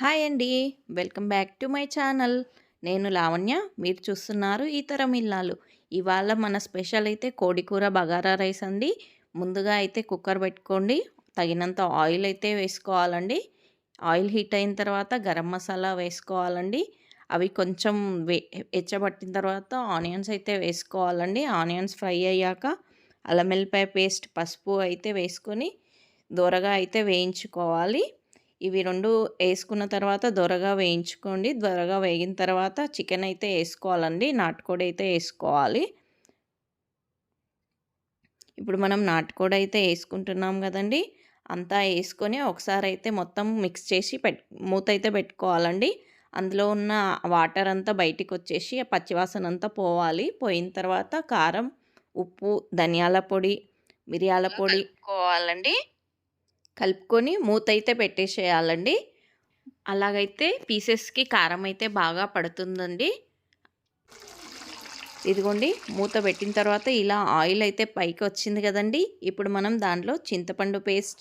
Hi అండి. Welcome back to my channel. నేను లావణ్య మీరు చూస్తున్నారు ఈ తరం ఇల్లాలు. ఇవాళ మన స్పెషల్ అయితే కోడికూర బగారా రైస్ అండి. ముందుగా అయితే కుక్కర్ పెట్టుకోండి. తగినంత ఆయిల్ అయితే వేసుకోవాలండి. ఆయిల్ హీట్ అయిన తర్వాత గరం మసాలా వేసుకోవాలండి. అవి కొంచెం వే ఎచ్చబట్టిన తర్వాత ఆనియన్స్ అయితే వేసుకోవాలండి. ఆనియన్స్ ఫ్రై అయ్యాక అల్లం వెల్లిపాయ పేస్ట్ పసుపు అయితే వేసుకొని దూరగా అయితే వేయించుకోవాలి. ఇవి రెండు వేసుకున్న తర్వాత దొరగా వేయించుకోండి. దొరగా వేగిన తర్వాత చికెన్ అయితే వేసుకోవాలండి. నాటుకోడి అయితే వేసుకోవాలి. ఇప్పుడు మనం నాటుకోడి అయితే వేసుకుంటున్నాం కదండి. అంతా వేసుకొని ఒకసారి అయితే మొత్తం మిక్స్ చేసి పెట్ మూత అయితే పెట్టుకోవాలండి. అందులో ఉన్న వాటర్ అంతా బయటికి వచ్చేసి పచ్చివాసన అంతా పోవాలి. పోయిన తర్వాత కారం ఉప్పు ధనియాల పొడి మిరియాల పొడి కోవాలండి కలుపుకొని మూత అయితే పెట్టేసేయాలండి. అలాగైతే పీసెస్కి కారం అయితే బాగా పడుతుందండి. ఇదిగోండి మూత పెట్టిన తర్వాత ఇలా ఆయిల్ అయితే పైకి వచ్చింది కదండి. ఇప్పుడు మనం దాంట్లో చింతపండు పేస్ట్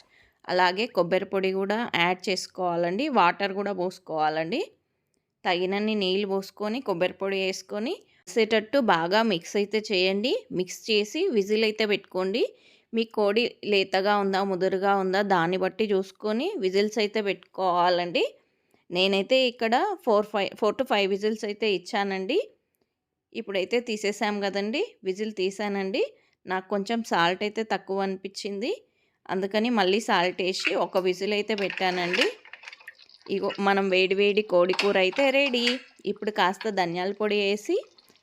అలాగే కొబ్బరి పొడి కూడా యాడ్ చేసుకోవాలండి. వాటర్ కూడా పోసుకోవాలండి. తగినన్ని నీళ్ళు పోసుకొని కొబ్బరి పొడి వేసుకొని వేసేటట్టు బాగా మిక్స్ అయితే చేయండి. మిక్స్ చేసి విజిల్ అయితే పెట్టుకోండి. మీ కోడి లేతగా ఉందా ముదురుగా ఉందా దాన్ని బట్టి చూసుకొని విజిల్స్ అయితే పెట్టుకోవాలండి. నేనైతే ఇక్కడ four five four to five whistles అయితే ఇచ్చానండి. ఇప్పుడైతే తీసేసాం కదండి విజిల్ తీసానండి. నాకు కొంచెం సాల్ట్ అయితే తక్కువ అనిపించింది. అందుకని మళ్ళీ సాల్ట్ వేసి ఒక విజిల్ అయితే పెట్టానండి. ఇగో మనం వేడి వేడి కోడి కూర అయితే రెడీ. ఇప్పుడు కాస్త ధనియాల పొడి వేసి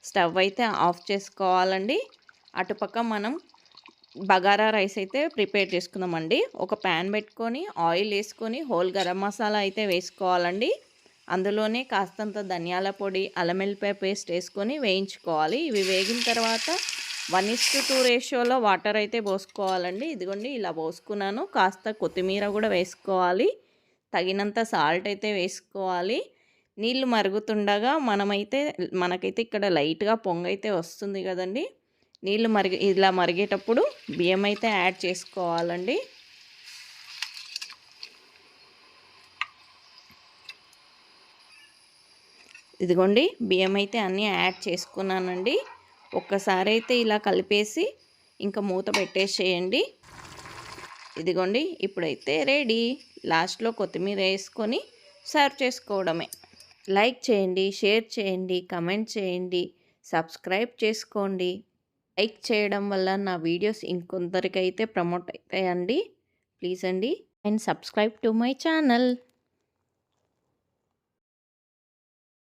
స్టవ్ అయితే ఆఫ్ చేసుకోవాలండి. అటుపక్క మనం బగారా రైస్ అయితే ప్రిపేర్ చేసుకుందామండి. ఒక ప్యాన్ పెట్టుకొని ఆయిల్ వేసుకొని హోల్ గరం మసాలా అయితే వేసుకోవాలండి. అందులోనే కాస్తంత ధనియాల పొడి అల్లమెల్లిపాయ పేస్ట్ వేసుకొని వేయించుకోవాలి. ఇవి వేగిన తర్వాత వన్ ఇస్ టూ రేషియోలో వాటర్ అయితే పోసుకోవాలండి. ఇదిగోండి ఇలా పోసుకున్నాను. కాస్త కొత్తిమీర కూడా వేసుకోవాలి. తగినంత సాల్ట్ అయితే వేసుకోవాలి. నీళ్ళు మరుగుతుండగా మనమైతే మనకైతే ఇక్కడ లైట్గా పొంగైతే వస్తుంది కదండి. నీళ్ళు మరిగి ఇలా మరిగేటప్పుడు బియ్యం అయితే యాడ్ చేసుకోవాలండి. ఇదిగోండి బియ్యం అయితే అన్నీ యాడ్ చేసుకున్నానండి. ఒక్కసారి అయితే ఇలా కలిపేసి ఇంకా మూత పెట్టేసేయండి. ఇదిగోండి ఇప్పుడైతే రెడీ. లాస్ట్లో కొత్తిమీర వేసుకొని సర్వ్ చేసుకోవడమే. లైక్ చేయండి షేర్ చేయండి కమెంట్ చేయండి సబ్స్క్రైబ్ చేసుకోండి. లైక్ చేయడం వల్ల నా వీడియోస్ ఇంకొందరికైతే ప్రమోట్ అవుతాయండి. ప్లీజ్ అండి. And subscribe to my channel.